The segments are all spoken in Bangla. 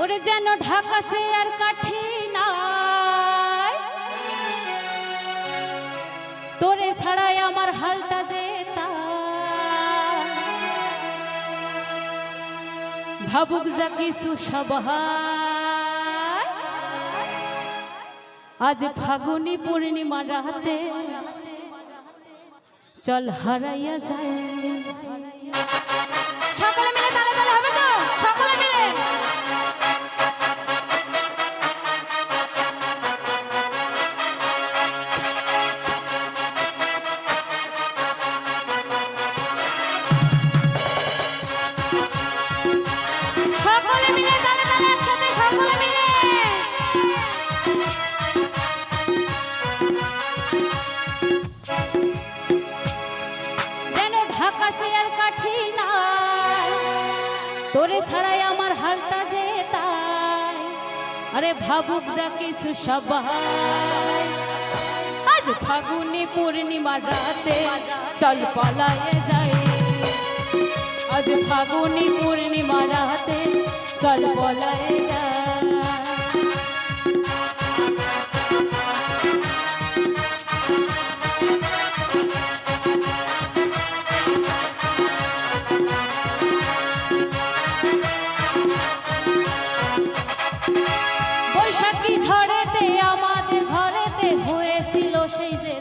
ওরে যেন ঢাকা সে আর কাঠি নাই। তোরে ছাড়াই আমার হালটা যেতা ভাবুক যা কিছু আজ ফাগুনি পূর্ণিমা রাতে চল হারাইয়া যায়। ছাড়াই আমার হালটা যে তাই। আরে ভাবুক যা কিছু সবাই। আজ ফাগুনি পূর্ণিমা রাতে চল পালায়ে যাই। আজ ফাগুনি পূর্ণিমা রাতে চল পলায়ে যাই। সেই যে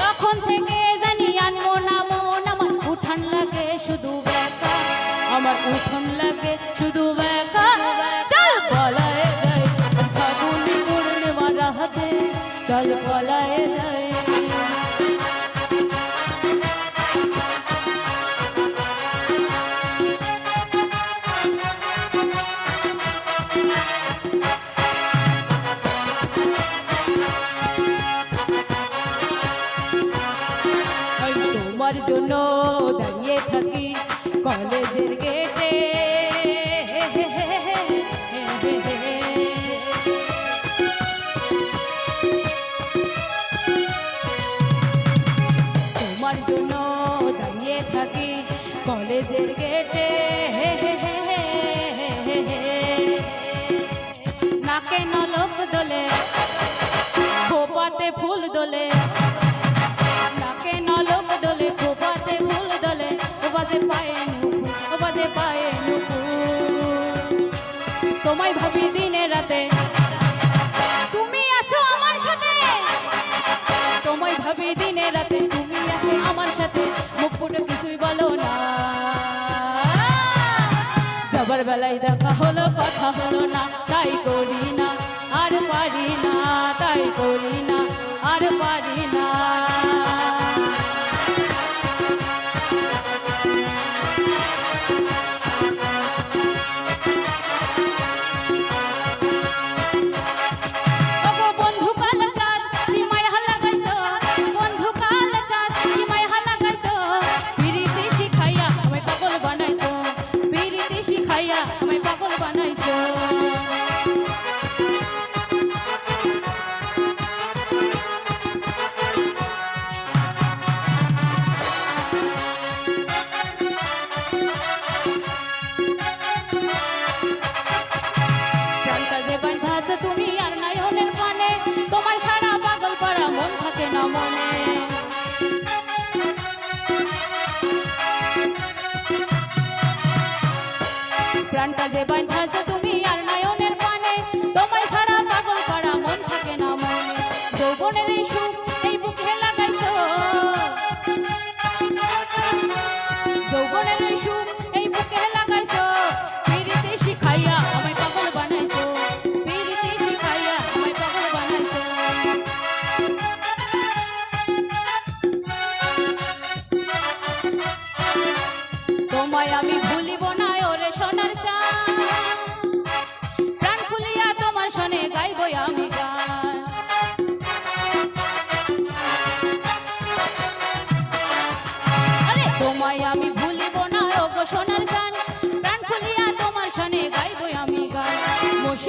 তখন থেকে জানি আনব না মন, আমার উঠান লাগে শুধু বেকা আমার উঠান লাগে শুধু বেকা চল পলায়ে যাই ফাগুনি পূর্ণিমা রাহাতে। চল জন্য দাঁড়িয়ে থাকি কলেজের গেটে। তোমায় ভাবি দিনে রাতে। তুমি আছো আমার সাথে। তোমায় ভাবি দিনে রাতে, তুমি আছো আমার সাথে। মুখ ফুটে কিছুই বলো না। যাবার বেলায় দেখা হলো, কথা হলো না। তাই করি না, আর পারি না, তাই করি না, আর পারি না। Thank you. প্রাণটা যে বাঁধা তুমি আর নয়নের পানে। তোমায় ছাড়া পাগল পাড়া মন থাকে না মনে। যৌবনের এই সুখ এই বুকে লাগাইছো। যৌবনের এই সুখ এই বুকে লাগাইছো। পিরিতি শিখাইয়া আমায় পাগল বানাইছো। পিরিতি শিখাইয়া আমায় পাগল বানাইছো। তোমায় আমি ভুলিব